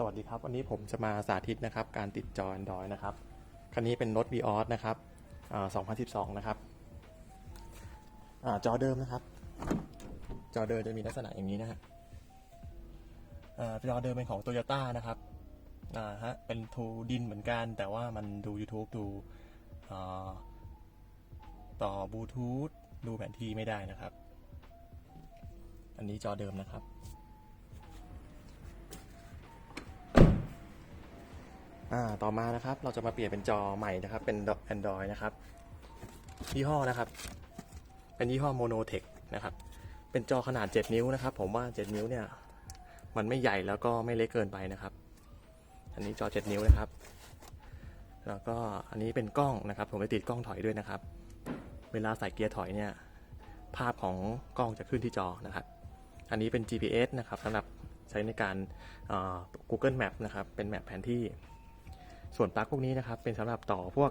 สวัสดีครับ วันนี้ผมจะมาสาธิตนะครับ การติดจอ Android นะครับ คันนี้เป็นรถ Vios นะครับ2012 นะครับอจอเดิมนะครับ จอเดิมจะมีลักษณะอย่างนี้นะฮะจอเดิมเป็นของ Toyota นะครับอ่าฮะเป็นทูดินเหมือนกัน แต่ว่ามันดู YouTube ดูต่อบลูทูธดูแผนที่ไม่ได้นะครับ อันนี้จอเดิมนะครับ อ่าต่อมานะครับเราจะมาเปลี่ยนเป็นจอใหม่นะครับ เป็น Android นะครับยี่ห้อนะครับ เป็นยี่ห้อ Monotech นะครับ เป็นจอขนาด 7 นิ้วนะครับ ผมว่า 7 นิ้วเนี่ย มันไม่ใหญ่แล้วก็ไม่เล็กเกินไปนะครับ อันนี้จอ 7 นิ้วนะครับ แล้วก็อันนี้เป็นกล้องนะครับ ผมได้ติดกล้องถอยด้วยนะครับ เวลาใส่เกียร์ถอยเนี่ย ภาพของกล้องจะขึ้นที่จอนะครับ อันนี้เป็น GPS นะครับสำหรับใช้ในการ Google Map นะครับ เป็นแมปแผนที่ ส่วนปลั๊กพวกนี้นะครับเป็นสำหรับต่อพวก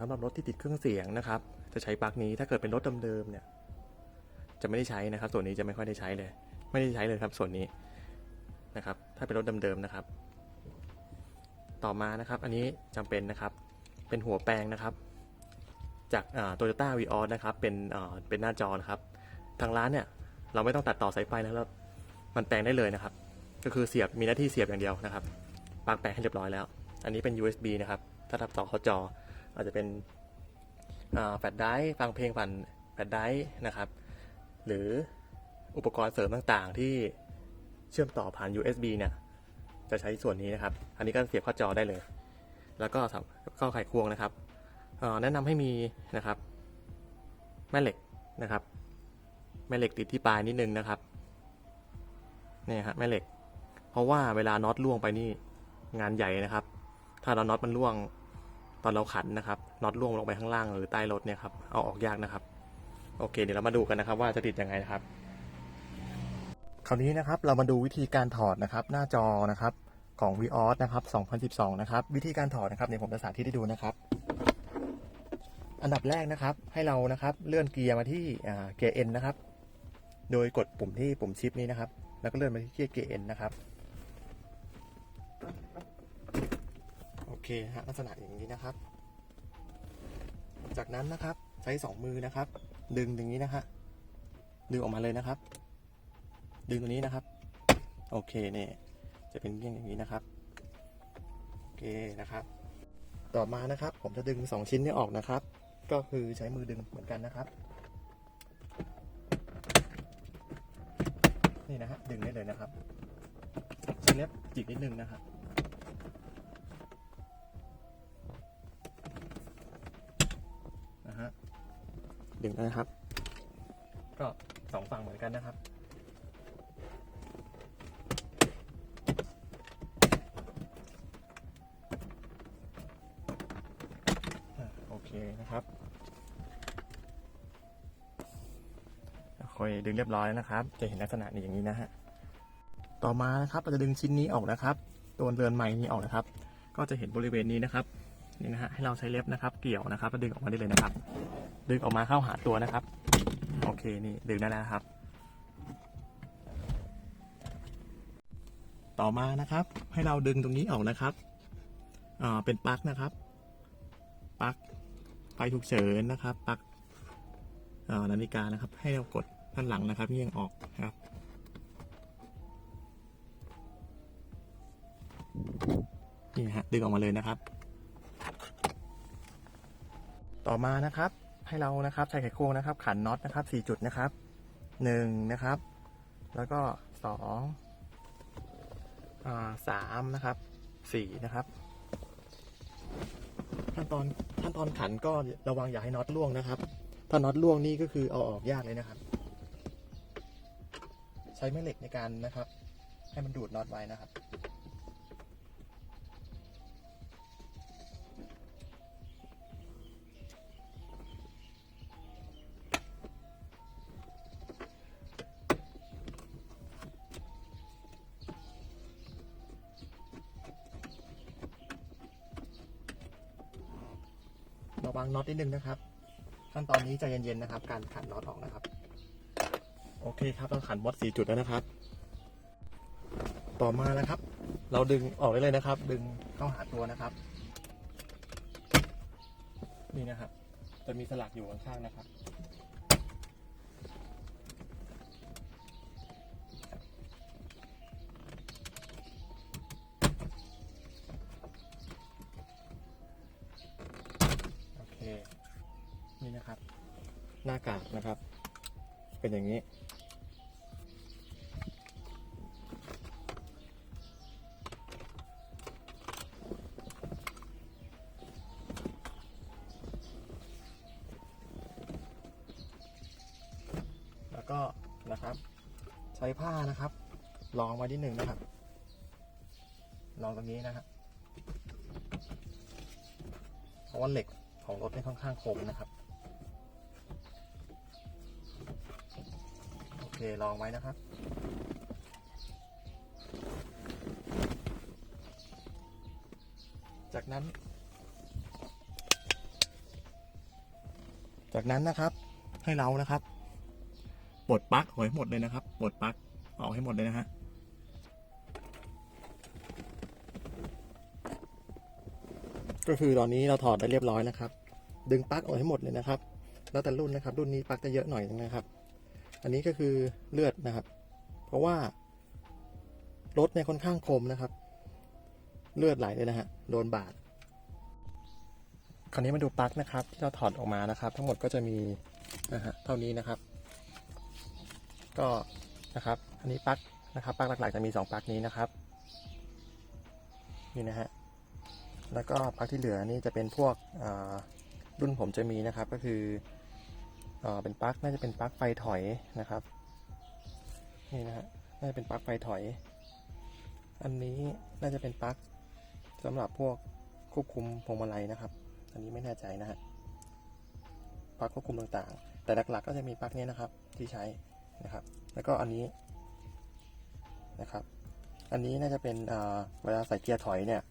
สำหรับรถที่ติดเครื่องเสียงนะครับ จะใช้ปลั๊กนี้ถ้าเกิดเป็นรถเดิมๆเนี่ยจะไม่ได้ใช้นะครับ ส่วนนี้จะไม่ค่อยได้ใช้เลย ไม่ได้ใช้เลยครับ ส่วนนี้นะครับ ถ้าเป็นรถเดิมๆนะครับ ต่อมานะครับ อันนี้จำเป็นนะครับ เป็นหัวแปลงนะครับ จากโตโยต้าวีออสนะครับ เป็นเป็นหน้าจอนะครับ ทางร้านเนี่ยเราไม่ต้องตัดต่อสายไฟแล้วแล้วมันแปลงได้เลยนะครับ ก็คือเสียบมีหน้าที่เสียบอย่างเดียวนะครับปลั๊กแปลงให้เรียบร้อยแล้ว อันนี้เป็น USB นะครับ ถ้าทับต่อเข้าจอ อาจจะเป็นแฟลชไดรฟ์ฟังเพลงผ่านแฟลชไดร์นะครับ หรืออุปกรณ์เสริมต่างๆ ที่เชื่อมต่อผ่าน USB เนี่ย จะใช้ส่วนนี้นะครับ อันนี้ก็เสียบเข้าจอได้เลย แล้วก็สำเข้าไขควงนะครับ แนะนำให้มีนะครับ แม่เหล็กนะครับ แม่เหล็กติดที่ปลายนิดนึงนะครับนี่ฮะแม่เหล็ก เพราะว่าเวลาน็อตล่วงไปนี่งานใหญ่นะครับ ถ้าเราน็อตมันร่วงตอนเราขันนะครับน็อตร่วงลงไปข้างล่างหรือใต้รถเนี่ยครับเอาออกยากนะครับ โอเค เดี๋ยวเรามาดูกันนะครับ ว่าจะติดยังไงนะครับ คราวนี้นะครับเรามาดูวิธีการถอดนะครับ หน้าจอนะครับของ Vios นะครับ 2012 นะครับ วิธีการถอดนะครับเดี๋ยวผมจะสาธิตให้ดูนะครับ อันดับแรกนะครับ ให้เรานะครับเลื่อนเกียร์มาที่เกียร์ N นนะครับ โดยกดปุ่มที่ปุ่มชิปนี้นะครับ แล้วก็เลื่อนมาที่เกียร์ N นะครับ เคฮะลักษณะอย่างนี้นะครับ จากนั้นนะครับใช้สองมือนะครับ ดึงอย่างนี้นะฮะดึงออกมาเลยนะครับ ดึงตัวนี้นะครับ โอเคเนี่ยจะเป็นเรื่องอย่างนี้นะครับโอเคนะครับ ต่อมานะครับ ผมจะดึงสองชิ้นนี้ออกนะครับ ก็คือใช้มือดึงเหมือนกันนะครับ นี่นะฮะดึงได้เลยนะครับใช้เล็บจิกนิดนึงนะครับ ดึงนะครับ ก็สองฝั่งเหมือนกันนะครับ โอเคนะครับค่อยดึงเรียบร้อยแล้วนะครับ จะเห็นลักษณะนี้อย่างนี้นะฮะ ต่อมานะครับเราจะดึงชิ้นนี้ออกนะครับ ตัวเรือนไม้นี้ออกนะครับ ก็จะเห็นบริเวณนี้นะครับ นี่นะฮะ ให้เราใช้เล็บนะครับ เกี่ยวนะครับแล้วดึงออกมาได้เลยนะครับ ดึงออกมาเข้าหาตัวนะครับ โอเคนี่ดึงได้แล้วนะครับ ต่อมานะครับ ให้เราดึงตรงนี้ออกนะครับอ่าเป็นปลั๊กนะครับปลั๊กไฟฉุกเฉินนะครับปลั๊กอ่านาฬิกานะครับ ให้เรากดด้านหลังนะครับเงี่ยงออกนะครับนี่ฮะดึงออกมาเลยนะครับ ต่อมานะครับ ให้เรานะครับใช้ไขควงนะครับ ขันน็อตนะครับสี่จุดนะครับหนึ่งนะครับ แล้วก็สองอ่าสามนะครับสี่นะครับขั้นตอนขั้นตอนขันก็ระวังอย่าให้น็อตล่วงนะครับ ถ้าน็อตล่วงนี่ก็คือเอาออกยากเลยนะครับ ใช้แม่เหล็กในการนะครับ ให้มันดูดน็อตไว้นะครับ ระวังน็อตนิดนึงนะครับ ขั้นตอนนี้ใจเย็นๆนะครับ การขันน็อตออกนะครับ โอเคครับเราขันมดสี่จุดแล้วนะครับ ต่อมานะครับ เราดึงออกได้เลยนะครับ ดึงเข้าหาตัวนะครับ นี่นะครับ จะมีสลักอยู่ข้างๆนะครับ เป็นอย่างนี้ แล้วก็นะครับ ใช้ผ้านะครับรองไว้นิดหนึ่งนะครับรองตรงนี้นะครับเพราะว่าเหล็กของรถเนี่ค่อนข้างคมนะครับ ลองไว้นะครับจากนั้น จากนั้นนะครับ ให้เรานะครับปลดปลั๊กออกให้หมดเลยนะครับปลดปลั๊กออกให้หมดเลยนะฮะก็คือตอนนี้เราถอดได้เรียบร้อยนะครับ ดึงปลั๊กออกให้หมดเลยนะครับ แล้วแต่รุ่นนะครับ รุ่นนี้ปลั๊กจะเยอะหน่อยนะครับ อันนี้ก็คือเลือดนะครับ เพราะว่ารถเนี่ยค่อนข้างคมนะครับ เลือดไหลเลยนะฮะโดนบาดคราวนี้มาดูปลั๊กนะครับ ที่เราถอดออกมานะครับ ทั้งหมดก็จะมีนะฮะเท่านี้นะครับ ก็นะครับ อันนี้ปลั๊กนะครับปลั๊กหลักๆจะมี 2ปลั๊กนี้นะครับนี่นะฮะแล้วก็ปลั๊กที่เหลือนี่จะเป็นพวกอ่ารุ่นผมจะมีนะครับ ก็คือ เป็นปลั๊กน่าจะเป็นปลั๊กไฟถอยนะครับ นี่นะฮะน่าจะเป็นปลั๊กไฟถอย อันนี้น่าจะเป็นปลั๊กสำหรับพวกควบคุมพวงมาลัยนะครับ อันนี้ไม่แน่ใจนะฮะปลั๊กควบคุมต่างๆ แต่หลักๆก็จะมีปลั๊กนี้นะครับที่ใช้นะครับ แล้วก็อันนี้นะครับ อันนี้น่าจะเป็นเวลาใส่เกียร์ถอยเนี่ย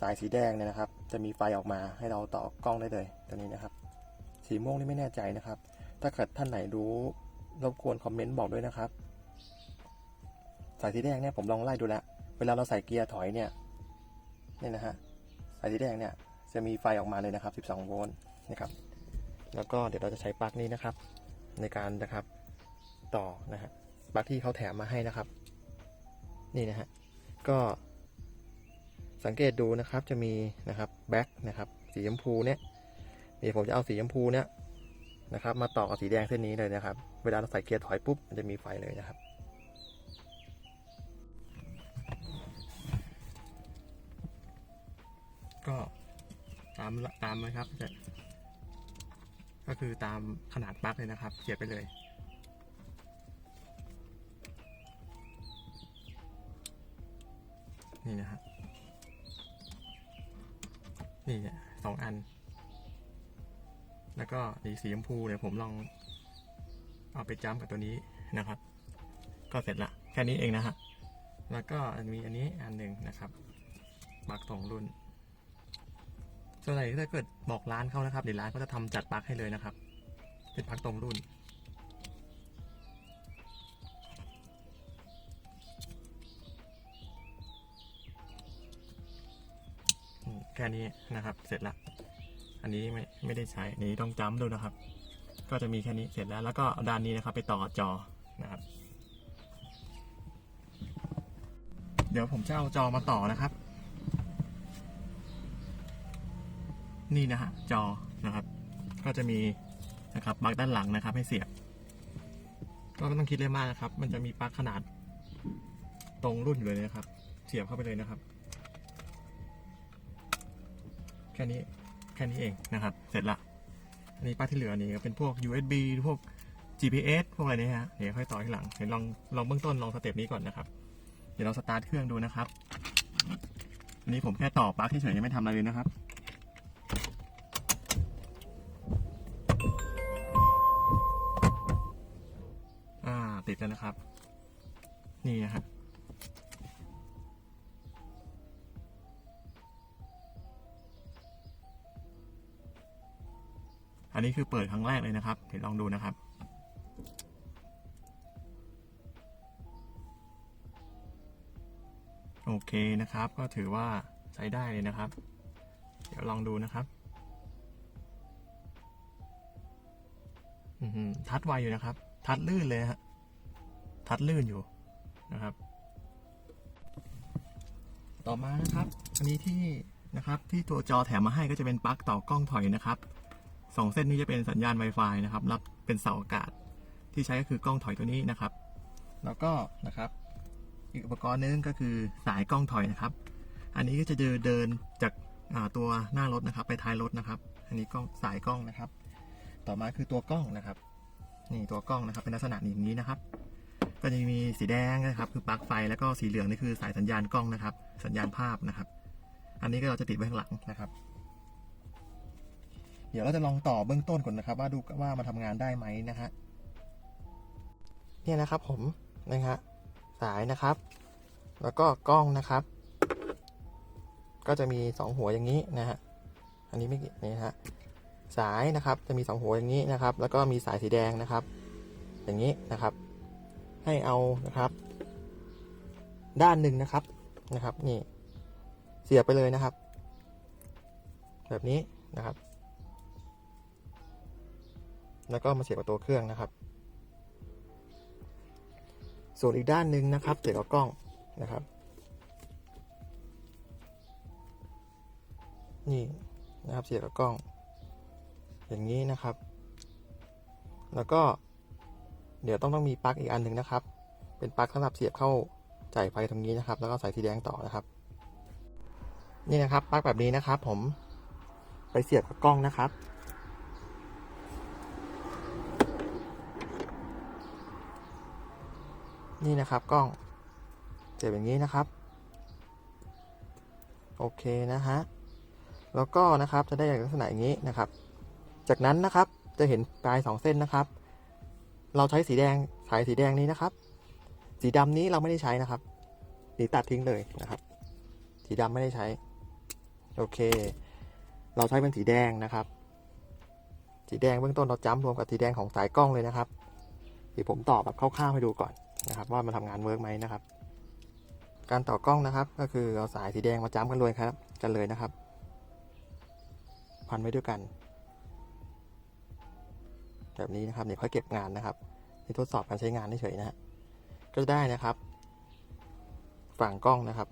สายสีแดงเนี่ยนะครับ จะมีไฟออกมาให้เราต่อกล้องได้เลยตัวนี้นะครับ สีม่วงนี่ไม่แน่ใจนะครับ ถ้าเกิดท่านไหนรู้รบกวนคอมเมนต์บอกด้วยนะครับ สายสีแดงเนี่ยผมลองไล่ดูแล้ว เวลาเราใส่เกียร์ถอยเนี่ยเนี่ยนะฮะสายสีแดงเนี่ยจะมีไฟออกมาเลยนะครับ 12 โวลต์นะครับ แล้วก็เดี๋ยวเราจะใช้ปลั๊กนี้นะครับ ในการนะครับต่อนะฮะปลั๊กที่เขาแถมมาให้นะครับ นี่นะฮะก็สังเกตดูนะครับจะมีนะครับแบ็คนะครับสีชมพูเนี่ย เดี๋ยวผมจะเอาสีชมพูเนี่ยนะครับ มาต่อกับสีแดงเส้นนี้เลยนะครับ เวลาเราใส่เกียร์ถอยปุ๊บมันจะมีไฟเลยนะครับก็ตามตามนะครับจะก็คือตามขนาดปลั๊กเลยนะครับเขียนไปเลยนี่นะฮะนี่เนี่ยสองอัน แล้วก็อีสีชมพูเดี๋ยวผมลองเอาไปจ้ำกับตัวนี้นะครับ ก็เสร็จละแค่นี้เองนะฮะแล้วก็มีอันนี้อันหนึ่งนะครับปลั๊กสองรุ่น ส่วนใหญ่ถ้าเกิดบอกร้านเขานะครับเดี๋ยวร้านเขาจะทำจัดปลั๊กให้เลยนะครับ เป็นพักตรงรุ่น แค่นี้นะครับ เสร็จละ อันนี้ไม่ไม่ได้ใช้นนี้ต้องจำดูนะครับ ก็จะมีแค่นี้เสร็จแล้วแล้วก็ด้านนี้นะครับ ไปต่อจอนะครับ เดี๋ยวผมจะเอาจอมาต่อนะครับ นี่นะฮะจอนะครับ ก็จะมีนะครับปลั๊กด้านหลังนะครับ ให้เสียบ ก็ไม่ต้องคิดเลยมากนะครับ มันจะมีปลั๊กขนาดตรงรุ่นอยู่เลยนะครับ เสียบเข้าไปเลยนะครับ แค่นี้ แค่นี้เองนะครับ เสร็จละอันนี้ป้าที่เหลือนี่ก็เป็นพวก USB พวก GPS พวกอะไรเนี่ยฮะเดี๋ยวค่อยต่อที่หลังเดี๋ยวลองลองเบื้องต้นลองสเต็ปนี้ก่อนนะครับ เดี๋ยวเราสตาร์ทเครื่องดูนะครับอันนี้ผมแค่ต่อปลั๊กเฉยๆยังไม่ทำอะไรเลยนะครับอ่าติดแล้วนะครับ นี่นะฮะ อันนี้คือเปิดครั้งแรกเลยนะครับ เดี๋ยวลองดูนะครับ โอเคนะครับ ก็ถือว่าใช้ได้เลยนะครับ เดี๋ยวลองดูนะครับทัดไวอยู่นะครับ ทัดลื่นเลยฮะ ทัดลื่นอยู่นะครับ ต่อมานะครับ อันนี้ที่นะครับ ที่ตัวจอแถมมาให้ก็จะเป็นปลั๊กต่อกล้องถอยนะครับ สองเส้นนี้จะเป็นสัญญาณ Wi-Fi นะครับ รับเป็นเสาอากาศ ที่ใช้ก็คือกล้องถอยตัวนี้นะครับ แล้วก็นะครับอีกอุปกรณ์นึงก็คือสายกล้องถอยนะครับ อันนี้ก็จะเดินเดินจากาตัวหน้ารถนะครับ ไปท้ายรถนะครับ อันนี้กล้องสายกล้องนะครับ ต่อมาคือตัวกล้องนะครับ นี่ตัวกล้องนะครับ เป็นลักษณะอย่างนี้นะครับ ก็จะมีสีแดงนะครับคือปลั๊กไฟแล้วก็สีเหลืองนี่คือสายสัญญาณกล้องนะครับ สัญญาณภาพนะครับ อันนี้ก็เราจะติดไว้ข้างหลังนะครับ เดี๋ยวเราจะลองต่อเบื้องต้นก่อนนะครับ ว่าดูว่ามาทำงานได้ไหมนะฮะเนี่ยนะครับผมนะฮะสายนะครับ แล้วก็กล้องนะครับ ก็จะมีสองหัวอย่างนี้นะฮะอันนี้ไม่กี่นี่ฮะสายนะครับจะมีสองหัวอย่างนี้นะครับ แล้วก็มีสายสีแดงนะครับ อย่างนี้นะครับ ให้เอานะครับ ด้านหนึ่งนะครับนะครับ นี่ เสียบไปเลยนะครับ แบบนี้นะครับ แล้วก็มาเสียบกับตัวเครื่องนะครับ ส่วนอีกด้านหนึ่งนะครับเสียบกับกล้องนะครับ นี่นะครับเสียบกับกล้อง อย่างนี้นะครับ แล้วก็เดี๋ยวต้องต้องมีปลั๊กอีกอันหนึ่งนะครับ เป็นปลั๊กสำหรับเสียบเข้าจ่ายไฟตรงนี้นะครับ แล้วก็ใส่สีแดงต่อนะครับ นี่นะครับปลั๊กแบบนี้นะครับ ผมไปเสียบกับกล้องนะครับ นี่นะครับกล้องเสียบอย่างนี้นะครับ โอเคนะฮะแล้วก็นะครับจะได้ลักษณะอย่างนี้นะครับ จากนั้นนะครับจะเห็นปลายสองเส้นนะครับ เราใช้สีแดงสายสีแดงนี้นะครับ สีดำนี้เราไม่ได้ใช้นะครับสีตัดทิ้งเลยนะครับ สีดำไม่ได้ใช้ โอเค เราใช้เป็นสีแดงนะครับ สีแดงเบื้องต้นเราจ้ำรวมกับสีแดงของสายกล้องเลยนะครับเดี๋ยวผมต่อแบบคร่าวๆให้ดูก่อน นะครับว่ามันทำงานเวิร์กไหมนะครับ การต่อกล้องนะครับ ก็คือเอาสายสีแดงมาจ้ำกันเลยครับ กันเลยนะครับ พันไว้ด้วยกัน แบบนี้นะครับเดี๋ยวค่อยเก็บงานนะครับนี่ทดสอบการใช้งานเฉยๆนะฮะก็จะได้นะครับ ฝั่งกล้องนะครับ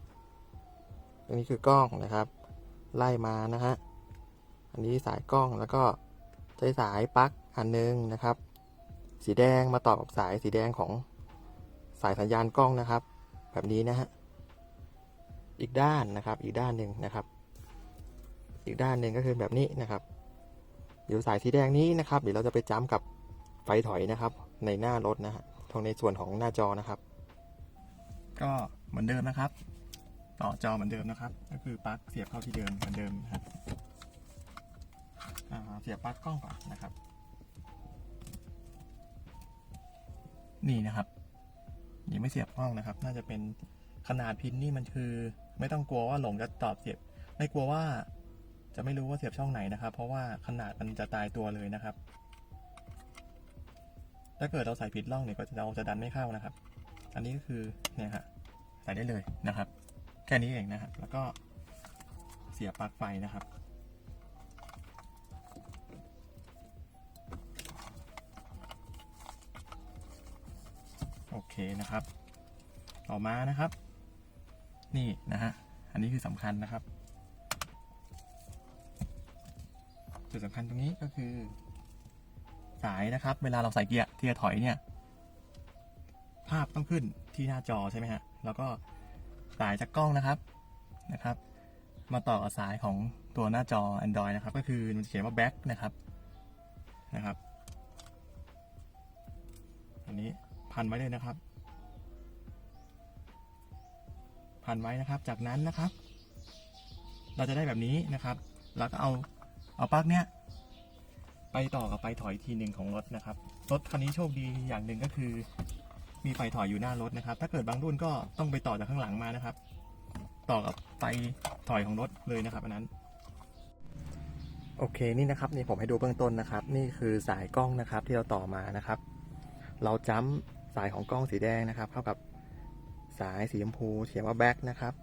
อันนี้คือกล้องนะครับ ไล่มานะฮะอันนี้สายกล้องแล้วก็ใช้สายปลั๊กอันนึงนะครับ สีแดงมาต่อกับสายสีแดงของายสัญญาณกล้องนะครับ แบบนี้นะฮะอีกด้านนะครับ อีกด้านหนึ่งนะครับ อีกด้านหนึ่งก็คือแบบนี้นะครับ เดี๋ยวสายสีแดงนี้นะครับ เดี๋ยวเราจะไปจ้ำกับไฟถอยนะครับ ในหน้ารถนะฮะตรงในส่วนของหน้าจอนะครับ ก็เหมือนเดิมนะครับ ต่อจอเหมือนเดิมนะครับ ก็คือปลั๊กเสียบเข้าที่เดิมเหมือนเดิมครับเสียบปลั๊กกล้องก่อนนะครับ นี่นะครับ ยังไม่เสียบกล้องนะครับ น่าจะเป็นขนาดพินนี่มันคือ ไม่ต้องกลัวว่าหลงจะตอบเสียบ ไม่กลัวว่าจะไม่รู้ว่าเสียบช่องไหนนะครับ เพราะว่าขนาดมันจะตายตัวเลยนะครับ ถ้าเกิดเราใส่ผิดร่องเนี่ยก็จะเราจะดันไม่เข้านะครับ อันนี้ก็คือเนี่ยฮะใส่ได้เลยนะครับ แค่นี้เองนะครับ แล้วก็เสียบปลั๊กไฟนะครับ เคนะครับ ต่อมานะครับ นี่นะฮะ อันนี้คือสำคัญนะครับ จุดสำคัญตรงนี้ก็คือ สายนะครับ เวลาเราใส่เกียร์เทียร์ถอยเนี่ย ภาพต้องขึ้นที่หน้าจอใช่ไหมฮะ แล้วก็สายจากกล้องนะครับนะครับ มาต่อกับสายของตัวหน้าจอ Android นะครับ ก็คือมันจะเขียนว่า back นะครับ พันไว้เลยนะครับ พันไว้นะครับ จากนั้นนะครับ เราจะได้แบบนี้นะครับแล้วก็เอาเอาปลั๊กเนี้ยไปต่อกับไฟถอยทีหนึ่งของรถนะครับรถคันนี้โชคดีอย่างหนึ่งก็คือ มีไฟถอยอยู่หน้ารถนะครับ ถ้าเกิดบางรุ่นก็ต้องไปต่อจากข้างหลังมานะครับ ต่อกับไฟถอยของรถเลยนะครับอันนั้นโอเคนี่นะครับนี่ผมให้ดูเบื้องต้นนะครับ นี่คือสายกล้องนะครับที่เราต่อมานะครับ เราจ้ำ สายของกล้องสีแดงนะครับ เข้ากับสายสีชมพูเขียนว่าแบ็คนะครับ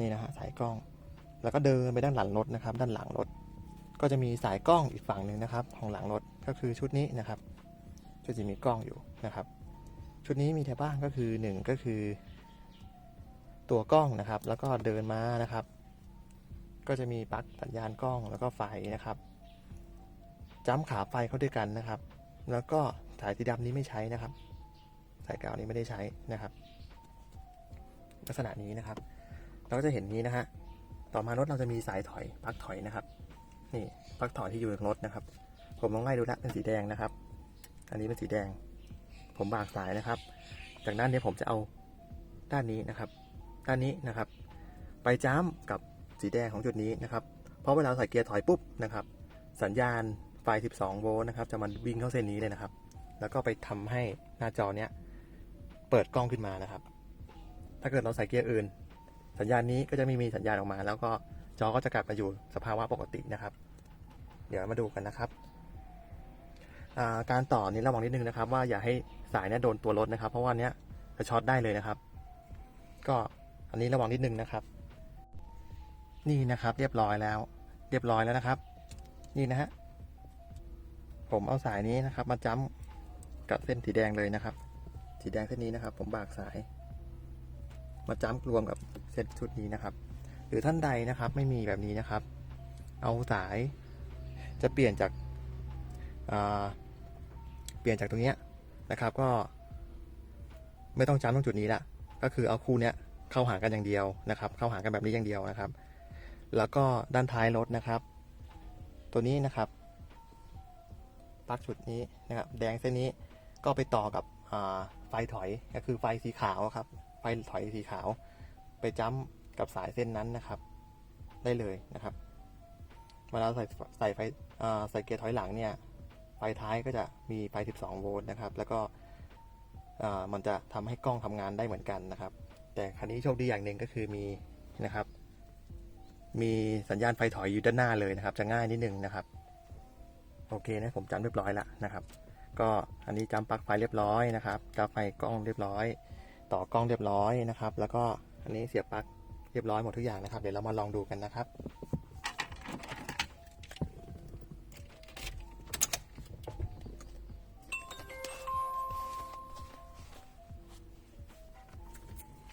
นี่นะฮะสายกล้อง แล้วก็เดินไปด้านหลังรถนะครับ ด้านหลังรถ ก็จะมีสายกล้องอีกฝั่งหนึ่งนะครับ ของหลังรถก็คือชุดนี้นะครับก็จะมีกล้องอยู่นะครับ ชุดนี้มีแต่บ้างก็คือหนึ่งก็คือ ตัวกล้องนะครับ แล้วก็เดินมานะครับ ก็จะมีปลั๊กสัญญาณกล้องแล้วก็ไฟนะครับจ้ำขาไฟเข้าด้วยกันนะครับ แล้วก็สายสีดำนี้ไม่ใช้นะครับ สายกาวนี้ไม่ได้ใช้นะครับ ลักษณะนี้นะครับ เราก็จะเห็นนี้นะฮะต่อมารถเราจะมีสายถอยปลั๊กถอยนะครับ นี่ปลั๊กถอยที่อยู่ในรถนะครับ ผมลองไล่ดูแล้วเป็นสีแดงนะครับ อันนี้เป็นสีแดง ผมบากสายนะครับ จากนั้นนี่ผมจะเอาด้านนี้นะครับ ด้านนี้นะครับ ไปจ้ำกับสีแดงของจุดนี้นะครับ เพราะเวลาใส่เกียร์ถอยปุ๊บนะครับ สัญญาณไฟ 12 โวลต์นะครับ จะมันวิ่งเข้าเส้นนี้เลยนะครับ แล้วก็ไปทำให้หน้าจอเนี้ย เปิดกล้องขึ้นมานะครับ ถ้าเกิดเราใส่เกียร์อื่น สัญญาณนี้ก็จะไม่มีสัญญาณออกมา แล้วก็จอก็จะกลับมาอยู่สภาวะปกตินะครับ เดี๋ยวมาดูกันนะครับการต่อนี้ระวังนิดนึงนะครับ ว่าอย่าให้สายเนี่ยโดนตัวรถนะครับ เพราะว่าเนี้ยจะช็อตได้เลยนะครับ ก็อันนี้ระวังนิดนึงนะครับ นี่นะครับ เรียบร้อยแล้ว เรียบร้อยแล้วนะครับ นี่นะฮะผมเอาสายนี้นะครับ มาจ้ำกับเส้นสีแดงเลยนะครับ สีแดงเส้นนี้นะครับ ผมบากสาย มาจ้ำรวมกับเซตชุดนี้นะครับ หรือท่านใดนะครับไม่มีแบบนี้นะครับ เอาสายจะเปลี่ยนจากาเปลี่ยนจากตรงนี้นะครับ ก็ ไม่ต้องจ้ำตรงจุดนี้ละก็คือเอาคู่เนี้ยเข้าหากันอย่างเดียวนะครับ เข้าหากันแบบนี้อย่างเดียวนะครับ แล้วก็ด้านท้ายรถนะครับ ตัวนี้นะครับปลั๊กจุดนี้นะครับ แดงเส้นนี้ก็ไปต่อกับ ไฟถอยก็คือไฟสีขาวครับ ไฟถอยสีขาว ไปจ้ำกับสายเส้นนั้นนะครับ ได้เลยนะครับเวลาใส่ใส่ไฟใส่เกียร์ถอยหลังเนี่ยไฟท้ายก็จะมีไฟ 12 โวลต์นะครับ แล้วก็มันจะทำให้กล้องทำงานได้เหมือนกันนะครับ แต่คันนี้โชคดีอย่างหนึ่งก็คือมีนะครับ มีสัญญาณไฟถอยอยู่ด้านหน้าเลยนะครับ จะง่ายนิดนึงนะครับ โอเคนะผมจำเรียบร้อยละนะครับ ก็อันนี้จำปลั๊กไฟเรียบร้อยนะครับจำไฟกล้องเรียบร้อย ต่อกล้องเรียบร้อยนะครับ แล้วก็อันนี้เสียบปลั๊กเรียบร้อยหมดทุกอย่างนะครับ เดี๋ยวเรามาลองดูกันนะครับ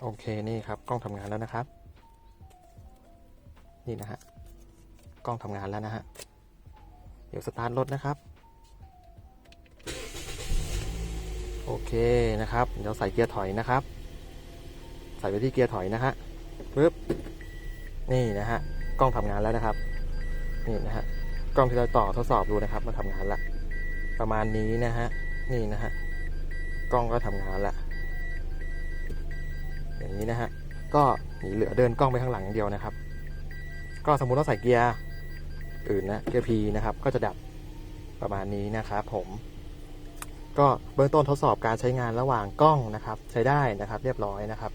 โอเคนี่ครับกล้องทำงานแล้วนะครับ นี่นะฮะกล้องทำงานแล้วนะฮะเดี๋ยวสตาร์ทรถนะครับ โอเคนะครับ เดี๋ยวใส่เกียร์ถอยนะครับ ใส่ไปที่เกียร์ถอยนะฮะปึ๊บนี่นะฮะกล้องทำงานแล้วนะครับนี่นะฮะกล้องที่เราต่อทดสอบดูนะครับมาทำงานละประมาณนี้นะฮะนี่นะฮะกล้องก็ทำงานละอย่างนี้นะฮะก็เหลือเดินกล้องไปข้างหลังอย่างเดียวนะครับ ก็สมมุติเราใส่เกียร์อื่นนะเกียร์ P นะครับ ก็จะดับประมาณนี้นะครับผม ก็เบื้องต้นทดสอบการใช้งานระหว่างกล้องนะครับ ใช้ได้นะครับ เรียบร้อยนะครับ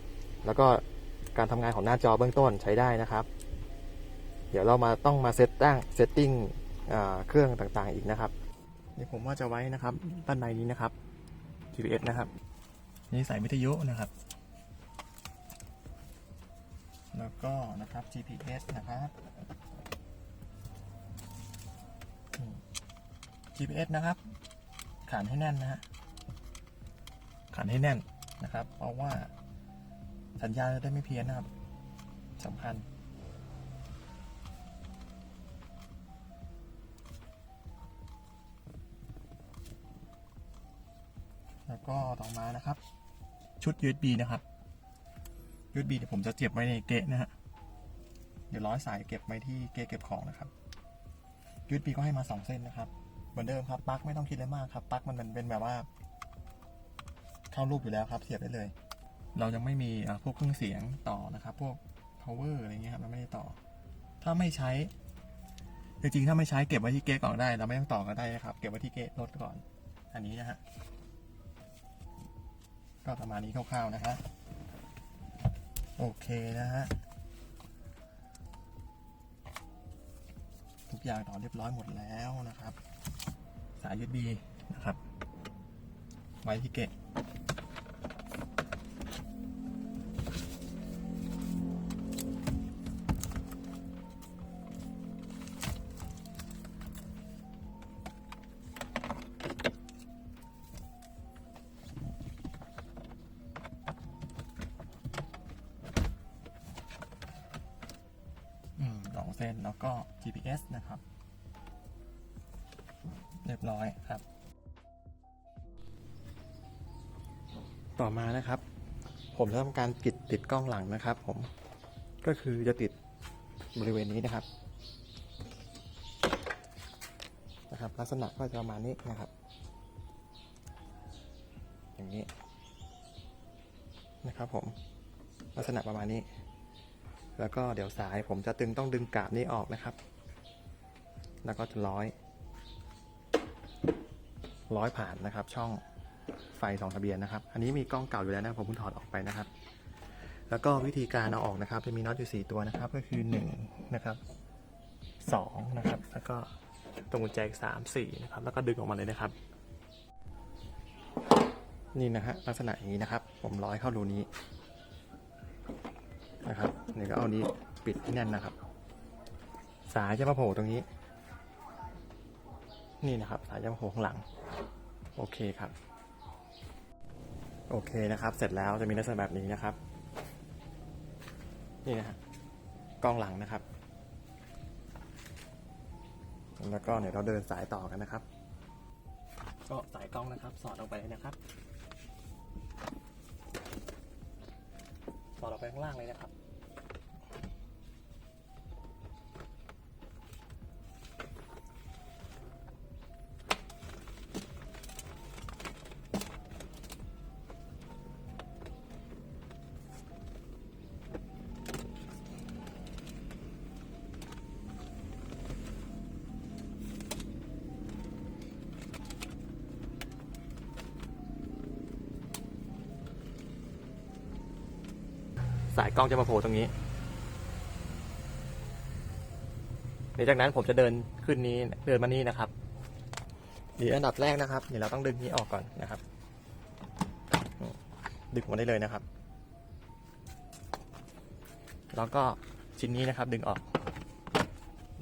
แล้วก็การทำงานของหน้าจอเบื้องต้นใช้ได้นะครับ เดี๋ยวเรามาต้องมาเซตตั้งเซตติ้งเครื่องต่างๆอีกนะครับนี่ผมว่าจะไว้นะครับ ด้านในนี้นะครับ GPS นะครับนี่สายวิทยุนะครับ แล้วก็นะครับ GPS นะครับ GPS นะครับ ขันให้แน่นนะฮะขันให้แน่นนะครับ เพราะว่าสัญญาจะได้ไม่เพี้ยนนะครับสำคัญ แล้วก็ต่อมานะครับ ชุด USB นะครับ USB เดี๋ยวผมจะเก็บไว้ในเกะนะฮะเดี๋ยวร้อยสายเก็บไว้ที่เกะเก็บของนะครับ USB ก็ให้มาสองเส้นนะครับ มือนเดิมครับปลั๊กไม่ต้องคิดอะไรมากครับปลั๊กมันเป็นแบบว่า เข้ารูปอยู่แล้วครับ เสียบได้เลย เรายังไม่มีพวกเครื่องเสียงต่อนะครับ พวก power อะไรเงี้ยครับเราไม่ได้ต่อ ถ้าไม่ใช้จริงๆถ้าไม่ใช้เก็บไว้ที่เกะก่อนได้ เราไม่ต้องต่อก็ได้นะครับ เก็บไว้ที่เกะรถก่อน อันนี้นะฮะก็ประมาณนี้คร่าวๆนะฮะโอเคนะฮะทุกอย่างต่อเรียบร้อยหมดแล้วนะครับ สาย USB นะครับ ไว้ที่เกะสองเส้นแล้วก็ GPS นะครับ เรียบร้อยครับ ต่อมานะครับ ผมจะทำการปิดติดกล้องหลังนะครับ ผมก็คือจะติดบริเวณนี้นะครับนะครับ ลักษณะก็จะประมาณนี้นะครับ อย่างนี้นะครับ ผมลักษณะประมาณนี้ แล้วก็เดี๋ยวสายผมจะตึงต้องดึงกาบนี้ออกนะครับ แล้วก็จะร้อย ร้อยผ่านนะครับ ช่องไฟสองทะเบียนนะครับ อันนี้มีกล้องเก่าอยู่แล้วนะผมเพิ่งถอดออกไปนะครับ แล้วก็วิธีการเอาออกนะครับ จะมีน็อตอยู่สี่ตัวนะครับ ก็คือหนึ่งนะครับสองนะครับ แล้วก็ตรงกุญแจอีกสามสี่นะครับ แล้วก็ดึงออกมาเลยนะครับ นี่นะฮะลักษณะอย่างนี้นะครับ ผมร้อยเข้ารูนี้นะครับนี่ก็เอานี้ปิดให้แน่นนะครับ สายจะมาโผล่ตรงนี้ นี่นะครับ สายจะมาโผล่ข้างหลัง โอเคครับ โอเคนะครับ เสร็จแล้วจะมีลักษณะแบบนี้นะครับ นี่นะฮะกล้องหลังนะครับ แล้วก็เดี๋ยวเราเดินสายต่อกันนะครับ ก็สายกล้องนะครับ สอดลงไปเลยนะครับ สอดลงไปข้างล่างเลยนะครับ สายกล้องจะมาโผล่ตรงนี้เดี๋ยวจากนั้นผมจะเดินขึ้นนี้เดินมานี่นะครับเดี๋ยวอันดับแรกนะครับเดี๋ยวเราต้องดึงนี้ออกก่อนนะครับดึงมาได้เลยนะครับ แล้วก็ชิ้นนี้นะครับ ดึงออก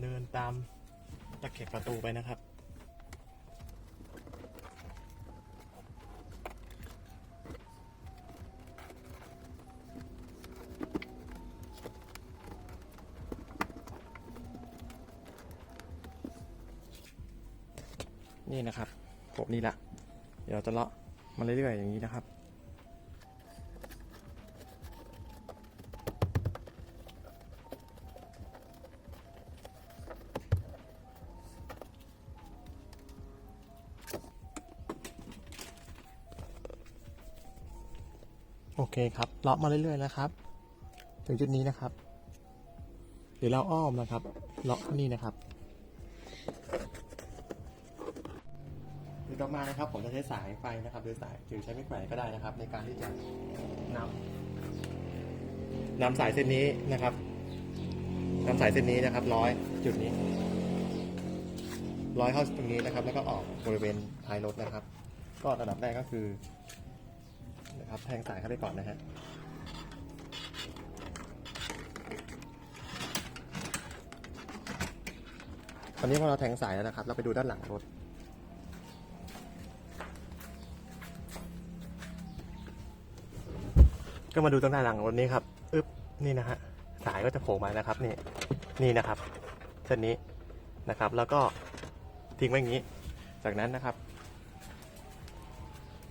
เดินตามตะเข็บประตูไปนะครับ เรื่อยๆอย่างนี้นะครับ โอเคครับเลาะมาเรื่อยๆนะครับ ถึงจุดนี้นะครับ เดี๋ยวเราอ้อมนะครับเลาะเข้านี่นะครับ มานะครับผมจะใช้สายไฟนะครับหรือสายหรือใช้ไม้แขวนก็ได้นะครับ ในการที่จะนำนำสายเส้นนี้นะครับนำสายเส้นนี้นะครับ ร้อยจุดนี้ ร้อยเข้าตรงนี้นะครับ แล้วก็ออกบริเวณท้ายรถนะครับ ก็ระดับแรกก็คือนะครับแทงสายเข้าไปก่อนนะฮะตอนนี้พอเราแทงสายแล้วนะครับ เราไปดูด้านหลังรถ ก็มาดูตรงหน้าหลังรถนี้ครับอึ๊บนี่นะฮะสายก็จะโผล่มานะครับนี่นี่นะครับเส้นนี้นะครับ แล้วก็ทิ้งไว้อย่างนี้ จากนั้นนะครับ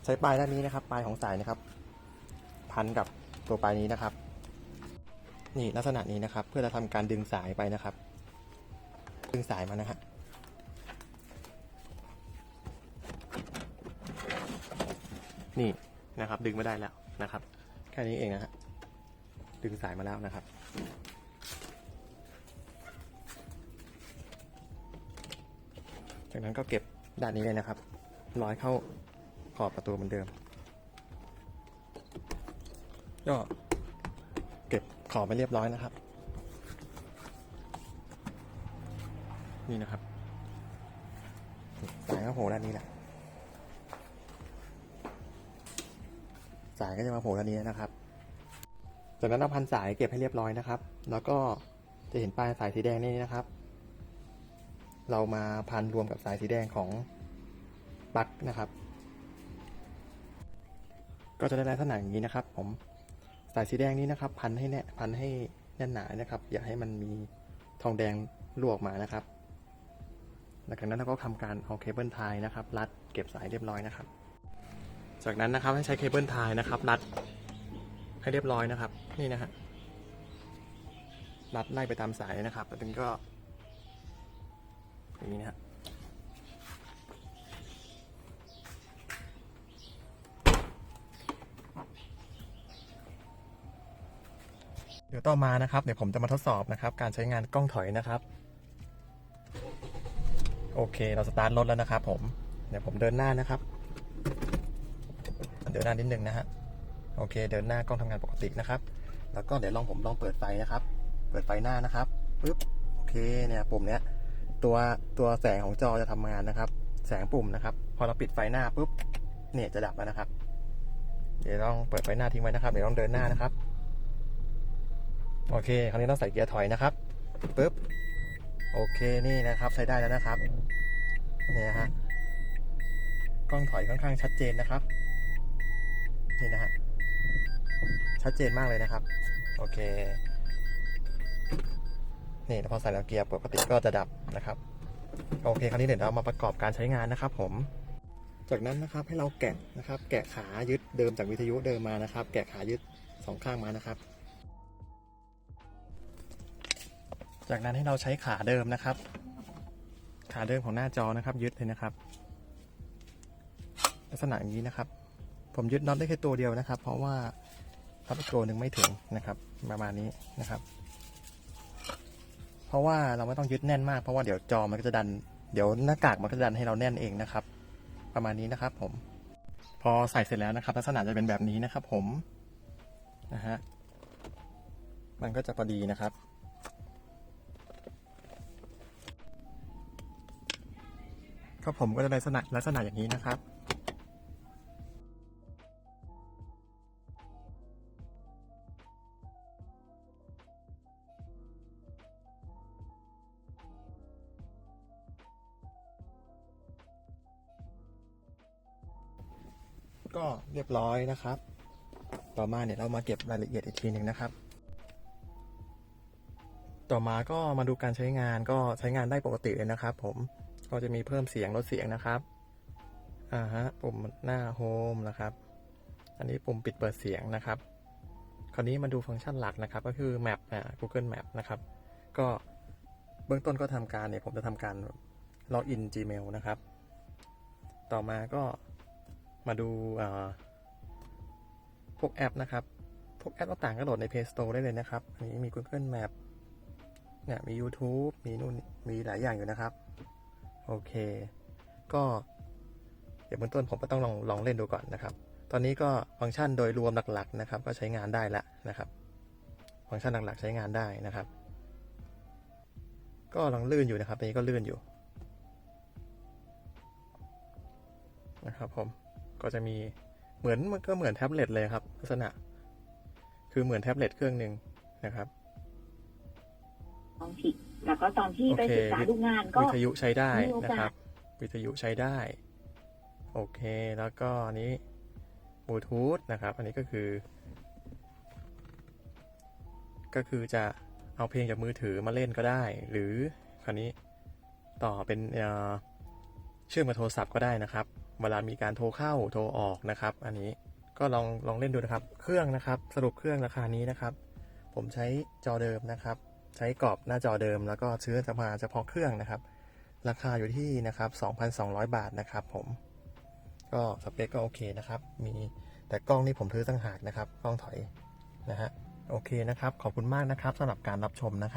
ใช้ปลายด้านนี้นะครับ ปลายของสายนะครับ พันกับตัวปลายนี้นะครับ นี่ลักษณะนี้นะครับ เพื่อจะทำการดึงสายไปนะครับ ดึงสายมานะฮะนี่นะครับ ดึงไม่ได้แล้วนะครับ แค่นี้เองนะฮะดึงสายมาแล้วนะครับ จากนั้นก็เก็บด้านนี้เลยนะครับ ร้อยเข้าขอบประตูเหมือนเดิม ก็เก็บขอบไปเรียบร้อยนะครับ นี่นะครับสายก็โผล่ด้านนี้แหละ สายก็จะมาโผล่ด้านนี้นะครับ จากนั้นเราพันสายเก็บให้เรียบร้อยนะครับ แล้วก็จะเห็นปลายสายสีแดงนี่นะครับ เรามาพันรวมกับสายสีแดงของปลั๊กนะครับ ก็จะได้ลักษณะอย่างนี้นะครับ ผมสายสีแดงนี้นะครับ พันให้แน่พันให้แน่นหนานะครับ อย่าให้มันมีทองแดงลวกมานะครับหลังจากนั้นเราก็ทำการเอาเคเบิลไทยนะครับ รัดเก็บสายเรียบร้อยนะครับ จากนั้นนะครับให้ใช้เคเบิลไทยนะครับรัดให้เรียบร้อยนะครับ นี่นะฮะรัดไล่ไปตามสายนะครับแล้วถึงก็อย่างนี้นะฮะเดี๋ยวต่อมานะครับ เดี๋ยวผมจะมาทดสอบนะครับ การใช้งานกล้องถอยนะครับ โอเค เราสตาร์ทรถแล้วนะครับผม เดี๋ยวผมเดินหน้านะครับ เดินหน้านิดนึงนะฮะโอเค เดินหน้ากล้องทำงานปกตินะครับ แล้วก็เดี๋ยวลองผมลองเปิดไฟนะครับ เปิดไฟหน้านะครับปึ๊บโอเคเนี่ยปุ่มเนี้ยตัวตัวแสงของจอจะทำงานนะครับ แสงปุ่มนะครับ พอเราปิดไฟหน้าปุ๊บเนี่ยจะดับแล้วนะครับ เดี๋ยวลองเปิดไฟหน้าทิ้งไว้นะครับเดี๋ยวลองเดินหน้านะครับ โอเค คราวนี้ต้องใส่เกียร์ถอยนะครับปึ๊บโอเคนี่นะครับ ใช้ได้แล้วนะครับเนี่ยฮะกล้องถอยค่อนข้างชัดเจนนะครับ นี่นะฮะชัดเจนมากเลยนะครับ โอเค นี่พอใส่แล้วเกียร์ปกติก็จะดับนะครับ โอเค คราวนี้เดี๋ยวเรามาประกอบการใช้งานนะครับ ผม จากนั้นนะครับให้เราแกะนะครับ แกะขายึดเดิมจากวิทยุเดิมมานะครับ แกะขายึดสองข้างมานะครับ จากนั้นให้เราใช้ขาเดิมนะครับ ขาเดิมของหน้าจอนะครับ ยึดเลยนะครับ ลักษณะอย่างนี้นะครับ ผมยึดน็อตได้แค่ตัวเดียวนะครับ เพราะว่าพับอีกตัวหนึ่งไม่ถึงนะครับประมาณนี้นะครับ เพราะว่าเราไม่ต้องยึดแน่นมากเพราะว่าเดี๋ยวจอมันก็จะดัน เดี๋ยวหน้ากากมันก็จะดันให้เราแน่นเองนะครับ ประมาณนี้นะครับ ผม พอใส่เสร็จแล้วนะครับ ลักษณะจะเป็นแบบนี้นะครับ ผมนะฮะมันก็จะพอดีนะครับก็ผมก็จะได้ลักษณะลักษณะอย่างนี้นะครับ ร้อยนะครับ ต่อมาเนี่ยเรามาเก็บรายละเอียดอีกทีหนึ่งนะครับ ต่อมาก็มาดูการใช้งานก็ใช้งานได้ปกติเลยนะครับ ผมก็จะมีเพิ่มเสียงลดเสียงนะครับอ่าฮะปุ่มหน้าโฮมนะครับ อันนี้ปุ่มปิดเปิดเสียงนะครับ คราวนี้มาดูฟังก์ชันหลักนะครับ ก็คือ Map อ่า Google Map นะครับ ก็เบื้องต้นก็ทำการเนี่ยผมจะทำการล็อกอิน Gmail นะครับ ต่อมาก็มาดูอ่า พวกแอปนะครับ พวกแอปต่างๆก็โหลดใน Play Store ได้เลยนะครับ อันนี้มี Google Map เนี่ยมี YouTube มีนู่นมีหลายอย่างอยู่นะครับ โอเค ก็ เดี๋ยวเบื้องต้นผมก็ต้องลองลองเล่นดูก่อนนะครับ ตอนนี้ก็ฟังก์ชันโดยรวมหลักๆนะครับ ก็ใช้งานได้ล้วนะครับ ฟังก์ชันหลักๆ ใช้งานได้นะครับ ก็ลองลื่นอยู่นะครับตอนนี้ก็ลื่นอยู่นะครับผมก็จะมี เหมือนมันก็เหมือนแท็บเล็ตเลยครับ ลักษณะ คือเหมือนแท็บเล็ตเครื่องหนึ่งนะครับท้องถิ่นแล้วก็ตอนที่ไปโอเคศึกษาดูงานก็วิทยุใช้ได้มีโอกาสนะครับ วิทยุใช้ได้ โอเค แล้วก็อันนี้บลูทูธนะครับ อันนี้ก็คือ ก็คือจะเอาเพลงจากมือถือมาเล่นก็ได้ หรือคราวนี้ต่อเป็นเอ่อเชื่อมกับโทรศัพท์ก็ได้นะครับ เวลามีการโทรเข้าโทรออกนะครับ อันนี้ก็ลองลองเล่นดูนะครับ เครื่องนะครับ สรุปเครื่องราคานี้นะครับ ผมใช้จอเดิมนะครับ ใช้กรอบหน้าจอเดิม แล้วก็ซื้อจะมาเฉพาะเครื่องนะครับ ราคาอยู่ที่นะครับ 2,200 บาทนะครับ ผม ก็สเปคก็โอเคนะครับ มีแต่กล้องนี่ผมซื้อตั้งหากนะครับ กล้องถอยนะฮะ โอเคนะครับ ขอบคุณมากนะครับสำหรับการรับชมนะครับ